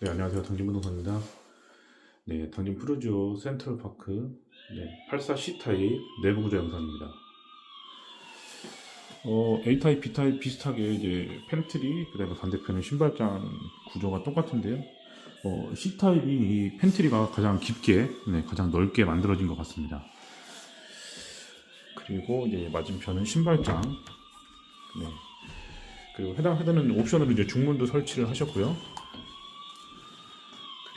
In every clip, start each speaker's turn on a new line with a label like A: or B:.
A: 네, 안녕하세요. 당진부동산입니다. 네, 당진 푸르지오 센트럴파크 네, 84 C타입 내부 구조 영상입니다. 어, A타입, B타입 비슷하게 이제 팬트리, 그 다음에 반대편은 신발장 구조가 똑같은데요. 어, C타입이 이 팬트리가 가장 깊게, 네, 가장 넓게 만들어진 것 같습니다. 그리고 이제 맞은편은 신발장. 네. 그리고 해당 헤드는 옵션으로 이제 중문도 설치를 하셨고요.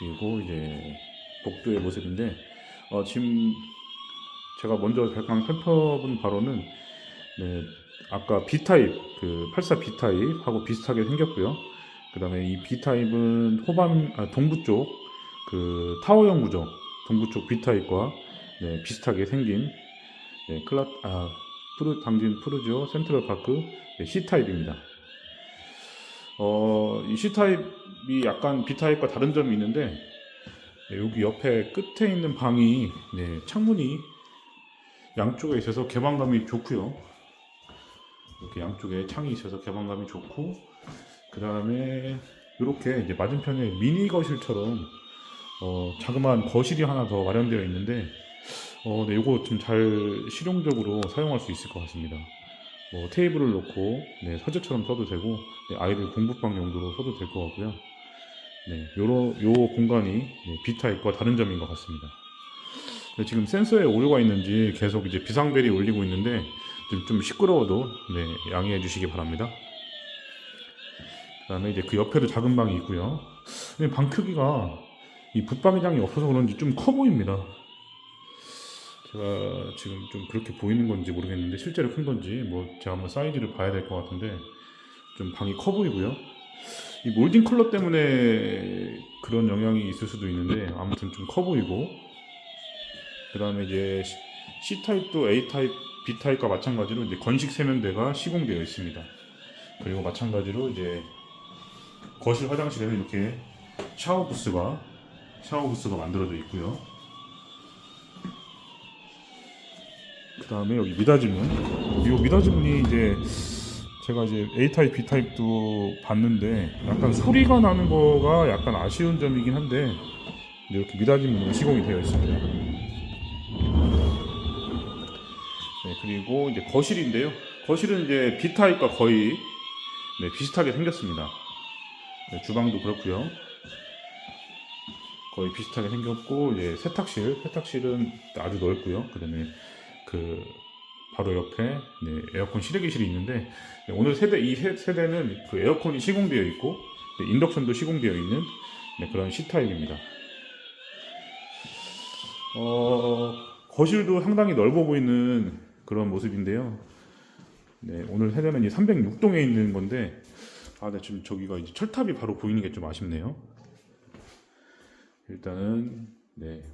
A: 그리고 이제 복도의 모습인데 어, 지금 제가 먼저 발광 살펴본 바로는 네, 아까 B 타입 그 84 B 타입하고 비슷하게 생겼고요. 그 다음에 이 B 타입은 호반 아, 동부 쪽 그 타워형 구조 동부 쪽 B 타입과 네, 비슷하게 생긴 네, 클라 아 푸르 당진 푸르지오 센트럴 파크 네, C 타입입니다. 어, 이 C 타입이 약간 B 타입과 다른 점이 있는데 네, 여기 옆에 끝에 있는 방이 네, 창문이 양쪽에 있어서 개방감이 좋고요. 이렇게 양쪽에 창이 있어서 개방감이 좋고 그 다음에 이렇게 이제 맞은편에 미니 거실처럼 어, 자그마한 거실이 하나 더 마련되어 있는데 어, 네, 이거 좀 잘 실용적으로 사용할 수 있을 것 같습니다. 뭐 테이블을 놓고 네, 서재처럼 써도 되고 네, 아이들 공부방 용도로 써도 될 것 같고요. 네, 요러 요 공간이 네, B 타입과 다른 점인 것 같습니다. 네, 지금 센서에 오류가 있는지 계속 이제 비상벨이 울리고 있는데 좀, 좀 시끄러워도 네, 양해해 주시기 바랍니다. 그 다음에 이제 그 옆에도 작은 방이 있고요. 방 크기가 이 붙박이장이 없어서 그런지 좀 커 보입니다. 제가 지금 좀 그렇게 보이는 건지 모르겠는데 실제로 큰 건지 뭐 제가 한번 사이즈를 봐야 될 것 같은데 좀 방이 커 보이고요. 이 몰딩 컬러 때문에 그런 영향이 있을 수도 있는데 아무튼 좀 커 보이고 그 다음에 이제 C 타입도 A 타입, B 타입과 마찬가지로 이제 건식 세면대가 시공되어 있습니다. 그리고 마찬가지로 이제 거실 화장실에는 이렇게 샤워 부스가 샤워 부스가 만들어져 있고요. 그 다음에 여기 미닫이문. 이 미닫이문이 이제 제가 이제 A 타입, B 타입도 봤는데 약간 소리가 나는 거가 약간 아쉬운 점이긴 한데 이렇게 미닫이문으로 시공이 되어 있습니다. 네, 그리고 이제 거실인데요. 거실은 이제 B 타입과 거의 네, 비슷하게 생겼습니다. 네, 주방도 그렇고요. 거의 비슷하게 생겼고 이제 세탁실, 세탁실은 아주 넓고요. 그다음에 그 바로 옆에 네, 에어컨 실외기실이 있는데 네, 오늘 세대 이 세, 세대는 그 에어컨이 시공되어 있고 네, 인덕션도 시공되어 있는 네, 그런 C 타입입니다. 어, 거실도 상당히 넓어 보이는 그런 모습인데요. 네, 오늘 세대는 이 306동에 있는 건데 아, 네, 지금 저기가 이제 철탑이 바로 보이는 게 좀 아쉽네요. 일단은 네,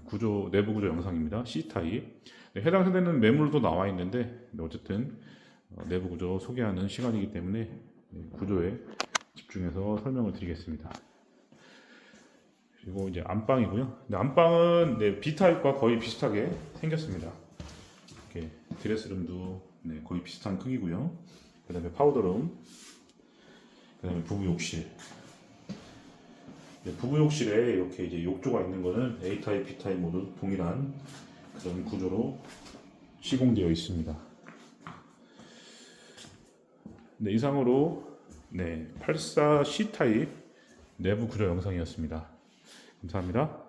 A: 구조 내부 구조 영상입니다. C 타입. 네, 해당 세대는 매물도 나와 있는데 네, 어쨌든 어, 내부 구조 소개하는 시간이기 때문에 네, 구조에 집중해서 설명을 드리겠습니다. 그리고 이제 안방이고요. 네, 안방은 네, B 타입과 거의 비슷하게 생겼습니다. 이렇게 드레스룸도 네, 거의 비슷한 크기고요. 그 다음에 파우더룸, 그 다음에 부부 욕실. 네, 부부 욕실에 이렇게 이제 욕조가 있는 거는 A 타입, B 타입 모두 동일한 그런 구조로 시공되어 있습니다. 네, 이상으로 네, 84 C 타입 내부 구조 영상이었습니다. 감사합니다.